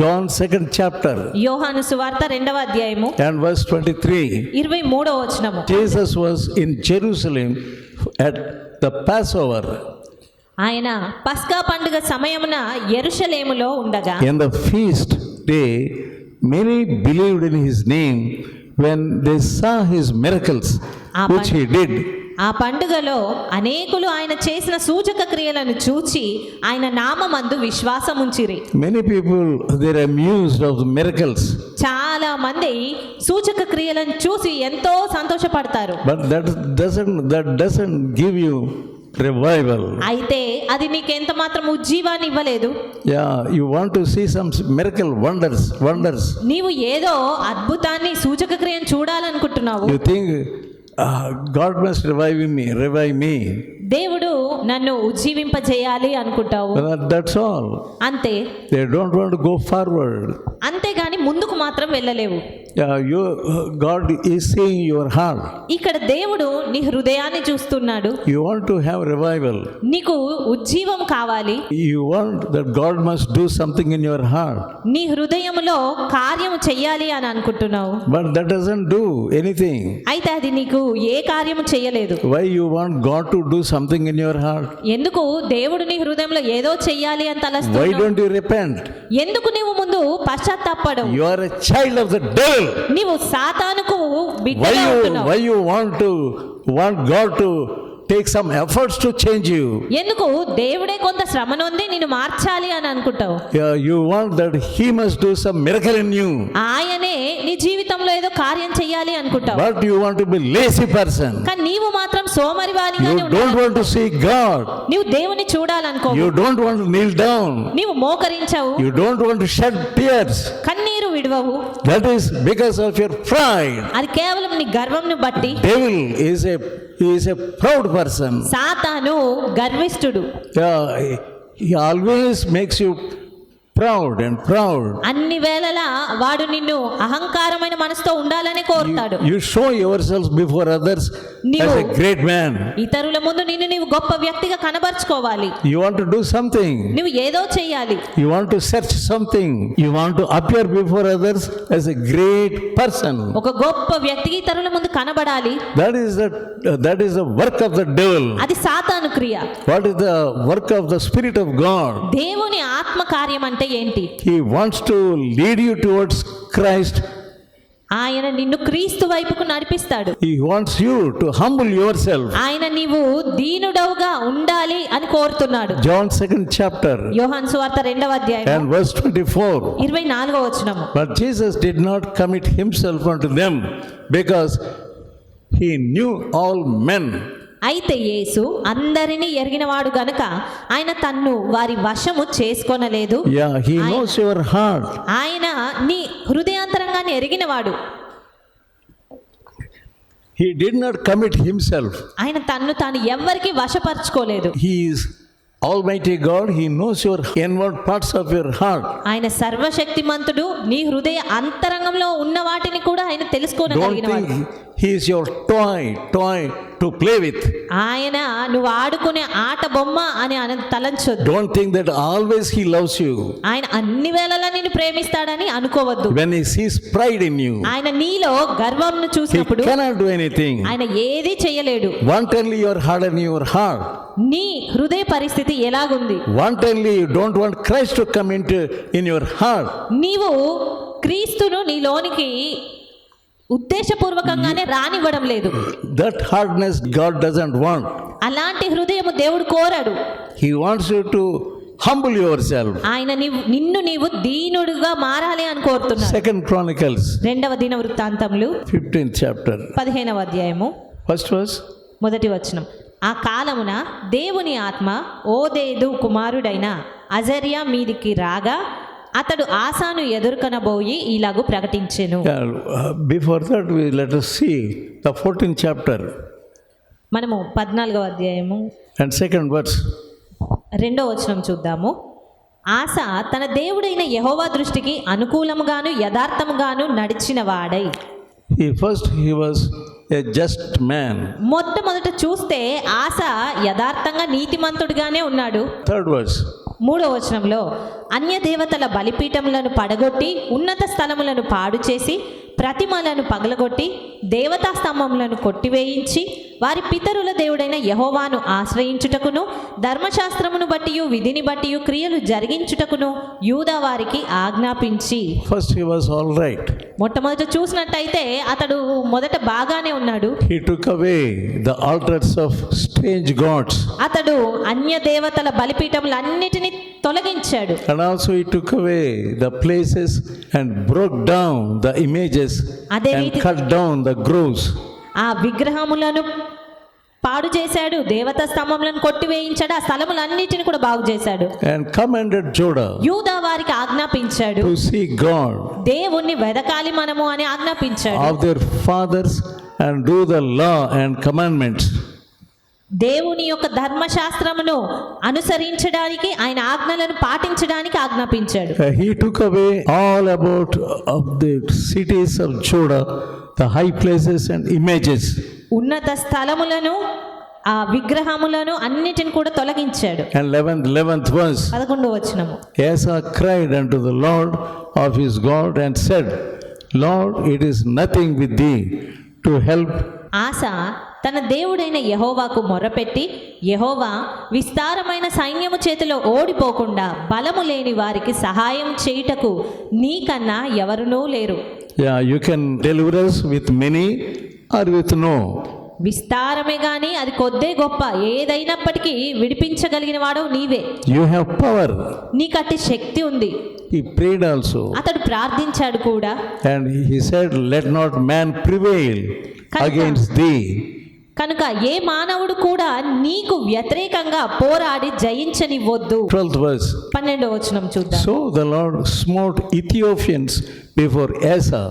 John second chapter యోహాను సువార్త రెండవ అధ్యాయము and verse 23. ఇరవై మూడవ వచనము Jesus was in Jerusalem at the Passover. ఆయన పస్కా పండుగ సమయమున ఎరుషలేములో ఉండగా In the feast day, many believed in his name when they saw his miracles, which he did. ఆ పండుగలో అనేకులు ఆయన చేసిన సూచక క్రియలను చూచి ఆయన నామమందు విశ్వాసం ఉంచిరి. Many people there amused of the miracles చాలా మంది సూచక క్రియలను చూసి ఎంతో సంతోషపడతారు. But that doesn't that doesn't give you revival అయితే అది నీకు ఎంత మాత్రం ఉజ్జీవాన్ని ఇవ్వలేదు? Yeah you want to see some miracle wonders wonders నీవు ఏదో అద్భుతాన్ని సూచక క్రియను చూడాలనుకుంటున్నావు. You think God must revive me revive me దేవుడు నన్ను ఉజ్జీవింప చేయాలి అనుకుంటావు దట్స్ ఆల్ అంతే. They don't want go forward అంతే కానీ ముందుకు మాత్రం వెళ్ళలేవు. గాడ్ యువర్ హార్ట్ ఇక్కడ దేవుడు నీ హృదయాన్ని చూస్తున్నాడు. You want to have revival నీకు ఉజ్జీవం కావాలి. You want that God must do something in your heart నీ హృదయంలో కార్యం చేయాలి అని అనుకుంటున్నావు. But that doesn't do anything అయితే అది నీకు ఏ కార్యం చేయలేదు why you want God to do something in your heart ఎందుకు దేవుడు నీ హృదయంలో ఏదో చేయాలి అని తలస్తున్నావు? వై డోంట్ యు రిపెంట్ ఎందుకు నీవు ముందు పశ్చాత్తాపడం your a child of the devil నీవు సాతానుకు take some efforts change you ఎందుకు? దేవుడే కొంత శ్రమ నుండి నిన్ను మార్చాలి అని అనుకుంటావు. You want that he must do some miracle ఆయనే నీ జీవితంలో ఏదో కార్యం చేయాలి అనుకుంటావు. బట్ యు వాంట్ పర్సన్ కానీ నీవు మాత్రం సోమరివాణిగానే ఉండాలి. యు డోంట్ సీ గాడ్ నీవు దేవుని చూడాలనుకో యు డోంట్ వాంట్ డౌన్ నీవు మోకరించావు. యు డోంట్ వాంట్ టు విడవవు That is because of your pride. అది కేవలం నీ గర్వంను బట్టి Devil is a he is a proud person. సాతాను గర్విష్ఠుడు he always makes you proud and proud అన్ని వేళల వాడు నిన్ను అహంకారమైన మనసుతో ఉండాలని కోరుతాడు. You show yourself before others as a great man ఇతరుల ముందు నిన్ను నీవు గొప్ప వ్యక్తిగా కనబర్చుకోవాలి. You want to do something నీవు ఏదో చేయాలి you want to search something you want to appear before others as a great person ఒక గొప్ప వ్యక్తి ఇతరుల ముందు కనబడాలి. That is the that is the work of the devil అది సాతాను క్రియ. What is the work of the spirit of God దేవుని ఆత్మ కార్యం అంటే ఏంటి He wants to lead you towards Christ. ఆయన నిన్ను క్రీస్తు వైపుకు నడిపిస్తాడు He wants you to humble yourself. ఆయన నీవు దీనుడవుగా ఉండాలి అని కోరుతున్నాడు John second chapter యోహాన్ సువార్త రెండవ అధ్యాయం and verse 24. ఇరవై నాలుగో వచనము But Jesus did not commit himself unto them because he knew all men. అయితే యేసు అందరినీ ఎరిగినవాడు గనుక ఆయన తన్ను వారి వశము చేసుకొనలేదు. ఆయన నీ హృదయాంతరంగాన్ని ఎరిగినవాడు He did not commit himself. ఆయన తన్ను తాను ఎవ్వరికి వశపరచుకోలేదు He is Almighty God. He knows your inward parts of your heart. ఆయన సర్వశక్తిమంతుడు నీ హృదయ అంతరంగంలో ఉన్న వాటిని కూడా ఆయన Don't తెలుసుకోనగలిగినవాడు think he is your to play with ఆయన నువ్వు ఆడుకునే ఆట బొమ్మ అని తలంచు don't think that always he loves you ఆయన అన్ని వేళలా నిన్ను ప్రేమిస్తాడని అనుకోవద్దు. When he sees pride in you ఆయన నీలో గర్వంను చూసినప్పుడు కెన్ నాట్ డు ఎనీథింగ్ ఆయన ఏది చేయలేడు want only your heart and your heart నీ హృదయ పరిస్థితి ఎలాగుంది? Want only you don't want Christ to come in your heart నీవు క్రీస్తును నీలోనికి ఉద్దేశపూర్వకంగానే రానివ్వడం లేదు That hardness God doesn't want. అలాంటి హృదయము దేవుడు కోరాడు He wants you to humble yourself. ఆయన నీవు నిన్ను నీవు దీనుడుగా మారాలి అని కోరుతున్నాడు Second Chronicles, రెండవ దిన వృత్తాంతములు 15th chapter. పదిహేనవ అధ్యాయము First verse. మొదటి వచనం ఆ కాలమున దేవుని ఆత్మ ఓదేదు కుమారుడైన అజర్యా మీదికి రాగా అతడు ఆశాను ఎదుర్కొనబోయి ఇలాగు ప్రకటించెను before that, we let us see the 14th chapter మనము పద్నాలుగవ అధ్యాయము and second verse. రెండో వచనం చూద్దాము ఆశ తన దేవుడైన యహోవా దృష్టికి అనుకూలముగాను యథార్థముగాను నడిచిన వాడై He first he was a just man. మొట్టమొదట చూస్తే ఆశ యథార్థంగా నీతిమంతుడిగానే ఉన్నాడు Third verse. మూడో వచనంలో అన్య దేవతల బలిపీఠములను పడగొట్టి ఉన్నత స్థలములను పాడు చేసి ప్రతిమలను పగలగొట్టి దేవతా స్తంభములను కొట్టివేయించి వారి పితరుల దేవుడైన యహోవాను ఆశ్రయించుటకును ధర్మశాస్త్రమును బట్టి విధిని బట్టి క్రియలు జరిగించుటకును యూదా వారికి ఆజ్ఞాపించి First, he was all right. మొట్టమొదట చూసినట్టయితే అతడు మొదట బాగానే ఉన్నాడు He took away the altars of strange gods. అతడు అన్య దేవతల బలిపీఠములన్నిటినీ తొలగించాడు. And also it took away the places and broke down the images అదే and cut down the groves ఆ విగ్రహములను పాడు చేశాడు దేవత స్తంభములను కొట్టివేయించాడు ఆ స్థలములన్నిటిని కూడా బాగు చేశాడు. అండ్ కమాండెడ్ జోడ యూదా వారికి ఆజ్ఞాపించాడు టు సీ గాడ్ దేవుణ్ణి వెదకాలి మనము అని ఆజ్ఞాపించాడు. Of their fathers and do the law and commandments దేవుని యొక్క ధర్మశాస్త్రమును అనుసరించడానికి ఆయన ఆజ్ఞలను పాటించడానికి ఆజ్ఞాపించాడు. He took away all about of the cities of Judah the high places and images ఉన్నత స్థలములను ఆ విగ్రహములను అన్నిటిని కూడా తొలగించాడు. అండ్ 11th 11th వర్స్ 11 వచనము. Asa cried and to the Lord of his God and said Lord it is nothing with the to help Asa తన దేవుడైన యహోవాకు మొరపెట్టి యహోవా విస్తారమైన సైన్యము చేతిలో ఓడిపోకుండా బలము లేని వారికి సహాయం చేయుటకు నీకన్నా ఎవరునూ లేరు can deliver us with many or with no. విస్తారమే గాని అది కొద్దే గొప్ప ఏదైనప్పటికీ విడిపించగలిగిన వాడు నీవే You have power. నీకట్టి శక్తి ఉంది He prayed also. అతడు ప్రార్థించాడు కూడా he said, Let not man prevail Kanka. against thee. కనుక ఏ మానవుడు కూడా నీకు వ్యతిరేకంగా పోరాడి జయించని వద్దు పన్నెండవ వచనం చూద్దాం. So the Lord smote Ethiopians before Asa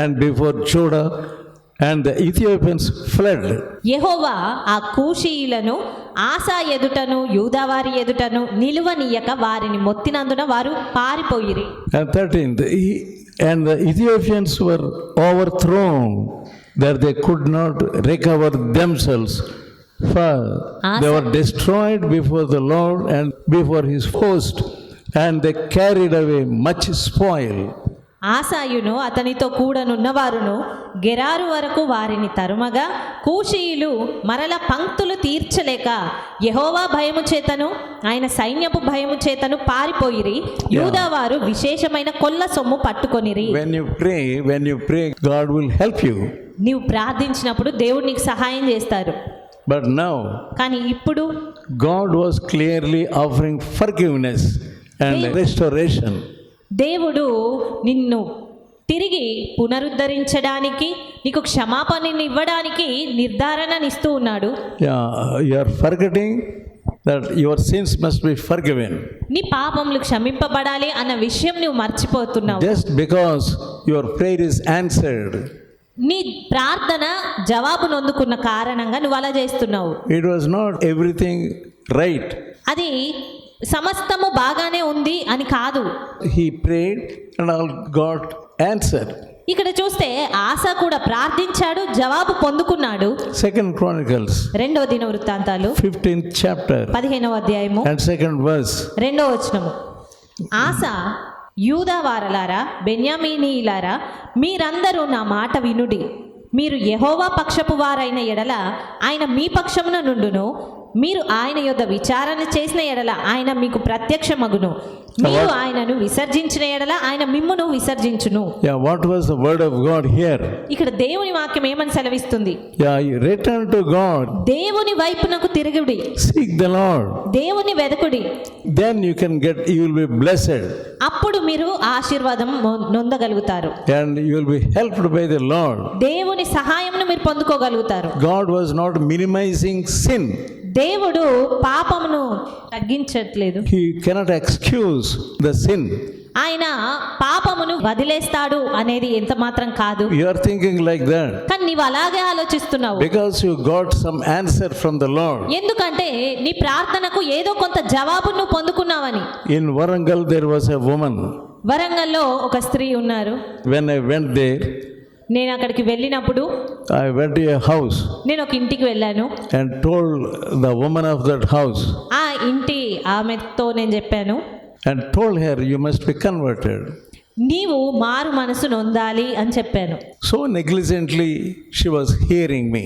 and before Judah and Ethiopians fled యెహోవా ఆ కూషీయులను ఆశా ఎదుటను యూదావారి ఎదుటను నిలువనీయక వారిని మొత్తినందున వారు పారిపోయిరి. And the Ethiopians were overthrown that they could not recover themselves. For ah, they were destroyed before the Lord and before his host, and they carried away much spoil. ఆశాయును అతనితో కూడనున్నవారును గెరారు వరకు వారిని తరుమగా కూషీయులు మరల పంక్తులు తీర్చలేక యెహోవా భయము చేతను ఆయన సైన్యపు భయము చేతను పారిపోయిరి. యూదావారు విశేషమైన కొల్ల సొమ్ము పట్టుకొనిరి. When you pray, when you pray, God will help you. నీవు ప్రార్థించినప్పుడు దేవుడు నీకు సహాయం చేస్తారు. But now, కానీ ఇప్పుడు God was clearly offering forgiveness and restoration. దేవుడు నిన్ను తిరిగి పునరుద్ధరించడానికి నీకు క్షమాపణని ఇవ్వడానికి నిర్ధారణనిస్తూ ఉన్నాడు you are forgetting that your sins must be forgiven. నీ పాపములు క్షమింపబడాలి అన్న విషయం నువ్వు మర్చిపోతున్నావు Just because your prayer is answered, నీ ప్రార్థన జవాబు నొందుకున్న కారణంగా నువ్వు అలా చేస్తున్నావు it was not everything right. అది సమస్తము బాగానే ఉంది అని కాదు. He prayed and all got answered. ఇక్కడ చూస్తే ఆశ కూడా ప్రార్థించాడు జవాబు పొందుకున్నాడు. Second Chronicles, రెండవ దిన వృత్తాంతాలు 15th chapter పదిహేనవ అధ్యాయము and second verse. రెండో వచనము. ఆశ యూదా వారలారా బెన్యామీనీలారా మీరందరూ నా మాట వినుడి. మీరు యెహోవా పక్షపు వారైన ఎడల ఆయన మీ పక్షమున నుండును. మీరు ఆయన యొద్ద విచారణ చేసిన ఎడల ఆయన మీకు ప్రత్యక్షమగును మీరు ఆయనను విసర్జించిన ఎడల ఆయన మిమ్మును విసర్జించును Yeah, what was the word of God here? ఇక్కడ దేవుని వాక్యం ఏమని సెలవిస్తుంది you return to God, దేవుని వైపునకు తిరుగుడి seek the Lord. దేవుని వెదకుడి Then you can get, you will be blessed అప్పుడు మీరు ఆశీర్వాదం నొందగలుగుతారు and you will be helped by the Lord. దేవుని సహాయంను మీరు పొందుకోగలుగుతారు God was not minimizing sin. దేవుడు పాపమును తగ్గించట్లేదు. He cannot excuse the sin ఆయన పాపమును వదిలేస్తాడు అనేది ఎంత మాత్రం కాదు. You are thinking like that కానీ నీవు అలాగే ఆలోచిస్తున్నావు. Because you got some answer from the Lord ఎందుకంటే నీ ప్రార్థనకు ఏదో కొంత జవాబును పొందుకున్నావని. In Warangal there was a woman వరంగల్లో ఒక స్త్రీ ఉన్నారు. వెన్ ఐ వెంట్ దేర్ నేను అక్కడికి వెళ్ళినప్పుడు I went to a house నేను ఒక ఇంటికి వెళ్ళాను. And told the woman of that house ఆ ఇంటి ఆమెతో నేను చెప్పాను. And told her you must be converted నీవు మారు మనసు నొందాలి అని చెప్పాను. So negligently she was hearing me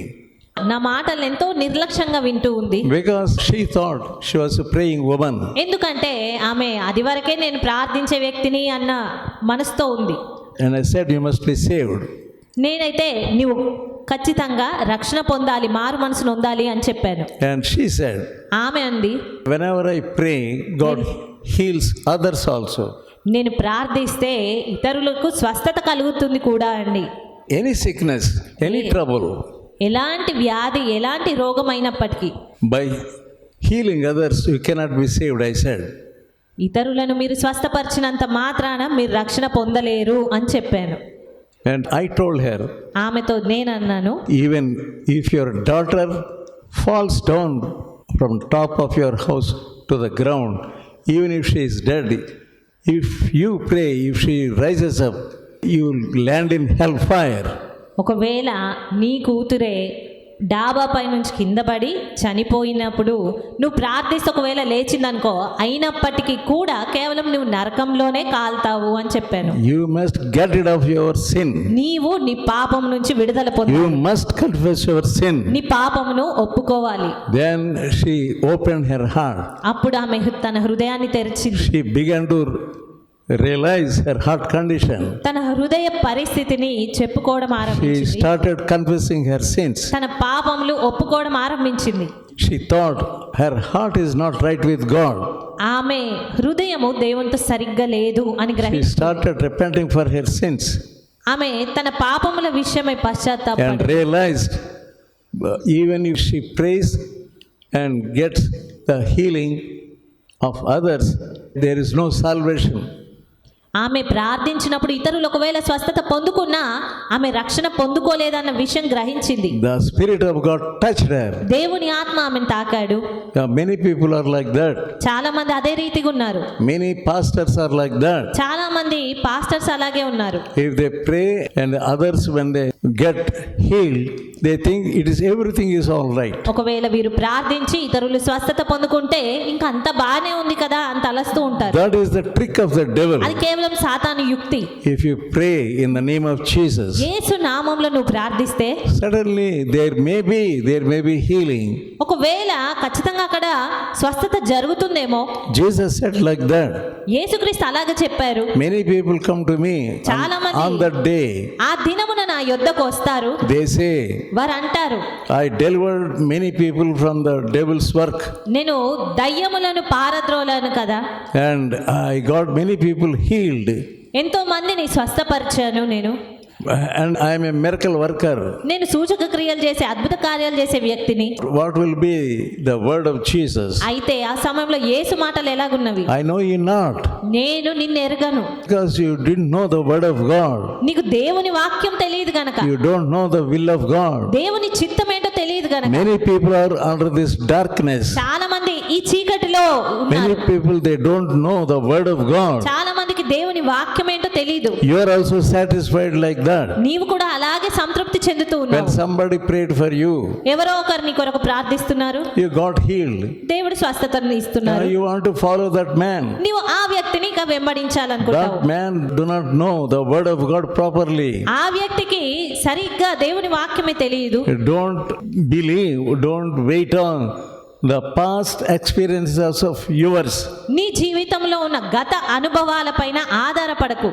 నా మాటలు ఎంతో నిర్లక్ష్యంగా వింటూ ఉంది. Because she thought she was praying women ఎందుకంటే ఆమె అది వరకే నేను ప్రార్థించే వ్యక్తిని అన్న మనసుతో ఉంది. And I said you must be saved నేనైతే నీవు ఖచ్చితంగా రక్షణ పొందాలి మారు మనసు నొందాలి అని చెప్పాను And she said, ఆమె అంది Whenever I pray, God heals others also. నేను ప్రార్థిస్తే ఇతరులకు స్వస్థత కలుగుతుంది కూడా అండి Any sickness, any trouble, ఎలాంటి వ్యాధి ఎలాంటి రోగం అయినప్పటికీ by healing others, you cannot be saved, I said. ఇతరులను మీరు స్వస్థపరిచినంత మాత్రాన మీరు రక్షణ పొందలేరు అని చెప్పాను అండ్ ఐ టోల్డ్ హెర్ ఆమెతో నేను అన్నాను even if your daughter falls down from top of your house to the ground even if she is dead if you play if she rises up you land in hell fire ఒకవేళ నీ కూతురే డాబా పై నుంచి కింద పడి చనిపోయినప్పుడు నువ్వు ప్రార్థిస్తే ఒకవేళ లేచిందనుకో అయినప్పటికీ కూడా కేవలం నువ్వు నరకంలోనే కాల్తావు అని చెప్పాను You must get rid of your sin. నీవు నీ పాపం నుంచి విడుదల పొంది You must confess your sin. నీ పాపమును ఒప్పుకోవాలి Then she opened her heart. అప్పుడు ఆమె తన హృదయాన్ని తెరిచింది She began to realize her heart condition. తన హృదయ పరిస్థితిని చెప్పుకోవడం She ఆరంభించింది started confessing her sins. తన పాపములు ఒప్పుకోవడం ఆరంభించింది She thought her heart is not right with God. ఆమె హృదయము దేవునితో సరిగ్గా లేదు అని She గ్రహి started repenting for her sins ఆమె తన పాపముల విషయమై and పశ్చాత్తాపడి realized uh, even if she prays and gets the healing of others, there is no salvation. ఆమె ప్రార్థించినప్పుడు ఇతరులు ఒకవేళ స్వస్థత పొందుకున్నా ఆమె రక్షణ పొందుకోలేదన్న విషయం గ్రహించింది. The spirit of touch her దేవుని ఆత్మ ఆమె తాకాడు. Many people are like that చాలా మంది అదే రీతిగా ఉన్నారు. Many pastors are like that చాలా మంది పాస్టర్స్ అలాగే ఉన్నారు. If they pray and others when they get healed they think it is everything is all right ఒకవేళ వీరు ప్రార్థించి ఇతరులు స్వస్థత పొందుకుంటే ఇంకా అంత బానే ఉంది కదా అంత అలస్తూ ఉంటారు. That is the trick of the devil అది కేవలం సాతాన్ యుక్తి. If you pray in the name of Jesus Yesu నామములో నువ్వు ప్రార్థిస్తే suddenly there may be there may be healing ఒకవేళ ఖచ్చితంగా అక్కడ స్వస్థత జరుగుతుందేమో జీసస్ సెడ్ లైక్ దట్ యేసుక్రీస్తు అలాగ చెప్పారు. Many people come to me చాలా మంది ఆన్ దట్ డే ఆ దినమున నా యుద్ధకు వస్తారు. దేసే వారు అంటారు I delivered many people from the devils work నేను దయ్యములను పారద్రోలను కదా? And I got many people healed ఎంతో మందిని స్వస్థపరిచాను నేను. And I am a miracle worker. నేను సూచక క్రియలు చేసే అద్భుత కార్యాలు చేసే వ్యక్తిని What will be the word of Jesus? అయితే ఆ సమయంలో యేసు మాటలు ఎలాగున్నవి I know you not నేను నిన్ను ఎరగను because you didn't know the word of God. నీకు దేవుని వాక్యం తెలియదు గనక You don't know the will of God. దేవుని చిత్తం ఏంటో తెలియదు గనక Many people are under this darkness. చాలా మంది ఈ చీకటిలో ఉన్నారు Many people they don't know the word of God. చాలా దేవుని వాక్యం ఏంటో తెలియదు you are also satisfied like that నీవు కూడా అలాగే సంతృప్తి చెందుతూ ఉన్నావు. When somebody prayed for you ఎవరో ఒకరు నీ కొరకు ప్రార్థిస్తున్నారు. యు గాట్ హీల్డ్ దేవుడు స్వస్థతను ఇస్తున్నారు. You want to follow that man నీవు ఆ వ్యక్తిని ఇంకా వెంబడించాలి అనుకుంటావు that man do not know the word of God properly ఆ వ్యక్తికి సరిగ్గా దేవుని వాక్యమే తెలియదు don't believe don't wait on the past experiences of yours నీ జీవితంలో ఉన్న గత అనుభవాలపైన ఆధారపడకు